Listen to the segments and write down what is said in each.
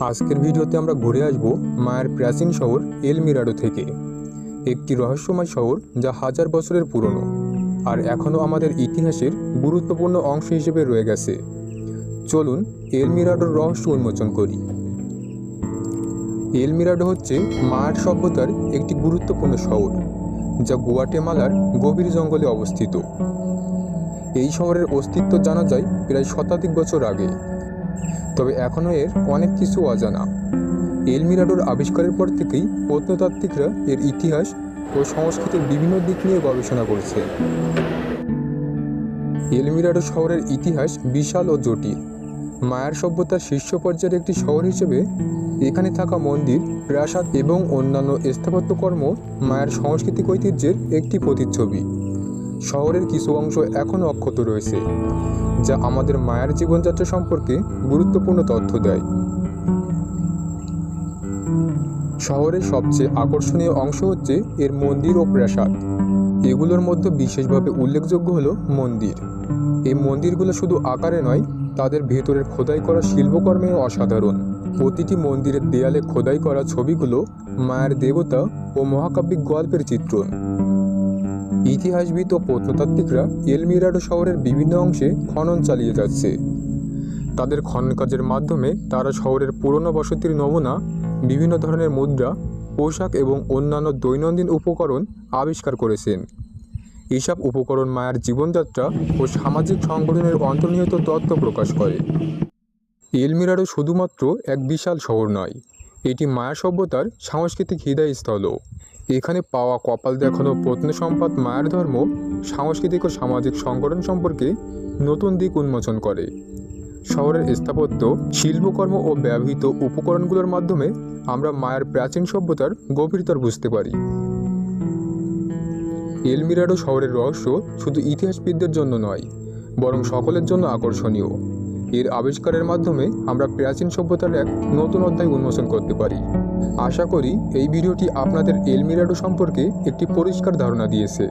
আজকের ভিডিওতে আমরা ঘুরে আসব মায়ের প্রাচীন শহর এল মিরাডো থেকে। একটি রহস্যময় শহর যা হাজার বছরের পুরনো আর এখনও আমাদের ইতিহাসের গুরুত্বপূর্ণ অংশ হিসেবে রয়ে গেছে। চলুন এল মিরাডোর রহস্য উন্মোচন করি। এল মিরাডো হচ্ছে মায়ার সভ্যতার একটি গুরুত্বপূর্ণ শহর, যা গুয়াটেমালার গভীর জঙ্গলে অবস্থিত। এই শহরের অস্তিত্ব জানা যায় প্রায় শতাধিক বছর আগে। তবে এখনও এর অনেক কিছু অজানা। এল মিরাডোর আবিষ্কারের পর থেকেই প্রত্নতাত্ত্বিকরা এর ইতিহাস ও সংস্কৃতির বিভিন্ন দিক নিয়ে গবেষণা করছে। এল মিরাডো শহরের ইতিহাস বিশাল ও জটিল। মায়ার সভ্যতার শীর্ষ পর্যায়ের একটি শহর হিসেবে এখানে থাকা মন্দির, প্রাসাদ এবং অন্যান্য স্থাপত্যকর্ম মায়ের সাংস্কৃতিক ঐতিহ্যের একটি প্রতিচ্ছবি। শহরের কিছু অংশ এখনও অক্ষত রয়েছে, যা আমাদের মায়ের জীবনযাত্রা সম্পর্কে গুরুত্বপূর্ণ তথ্য দেয়। শহরের সবচেয়ে আকর্ষণীয় অংশ হচ্ছে এর মন্দির ও প্রাসাদ। এগুলোর মধ্যে বিশেষভাবে উল্লেখযোগ্য হলো মন্দির। এই মন্দিরগুলো শুধু আকারে নয়, তাদের ভেতরের খোদাই করা শিল্পকর্মেও অসাধারণ। প্রতিটি মন্দিরের দেয়ালে খোদাই করা ছবিগুলো মায়ের দেবতা ও মহাকাব্যিক গল্পের চিত্রণ। ইতিহাসবিদ ও প্রত্নতাত্ত্বিকরা এলমিরাডো শহরের বিভিন্ন অংশে খনন চালিয়ে যাচ্ছে। তাদের খনন কাজের মাধ্যমে তারা শহরের পুরনো বসতির নমুনা, বিভিন্ন ধরনের মুদ্রা, পোশাক এবং অন্যান্য দৈনন্দিন উপকরণ আবিষ্কার করেছেন। এইসব উপকরণ মায়ের জীবনযাত্রা ও সামাজিক সংগঠনের অন্তর্নিহিত তত্ত্ব প্রকাশ করে। এলমিরাডো শুধুমাত্র এক বিশাল শহর নয়, এটি মায়া সভ্যতার সাংস্কৃতিক হৃদয়স্থলও। এখানে পাওয়া কপাল দেখানো প্রত্নসম্পদ মায়ের ধর্ম, সাংস্কৃতিক ও সামাজিক সংগঠন সম্পর্কে নতুন দিক উন্মোচন করে। শহরের স্থাপত্য, শিল্পকর্ম ও ব্যবহৃত উপকরণগুলোর মাধ্যমে আমরা মায়ের প্রাচীন সভ্যতার গভীরতর বুঝতে পারি। এলমিরাডো শহরের রহস্য শুধু ইতিহাসবিদদের জন্য নয়, বরং সকলের জন্য আকর্ষণীয়। এর আবিষ্কারের মাধ্যমে আমরা প্রাচীন সভ্যতার এক নতুন অধ্যায় উন্মোচন করতে পারি। আশা করি এই ভিডিওটি আপনাদের এলমিরাডো সম্পর্কে একটি পরিষ্কার ধারণা দিয়েছে।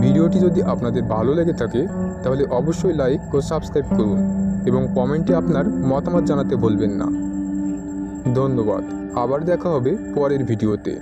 ভিডিওটি যদি আপনাদের ভালো লেগে থাকে, তাহলে অবশ্যই লাইক ও সাবস্ক্রাইব করুন এবং কমেন্টে আপনার মতামত জানাতে ভুলবেন না। ধন্যবাদ। আবার দেখা হবে পরের ভিডিওতে।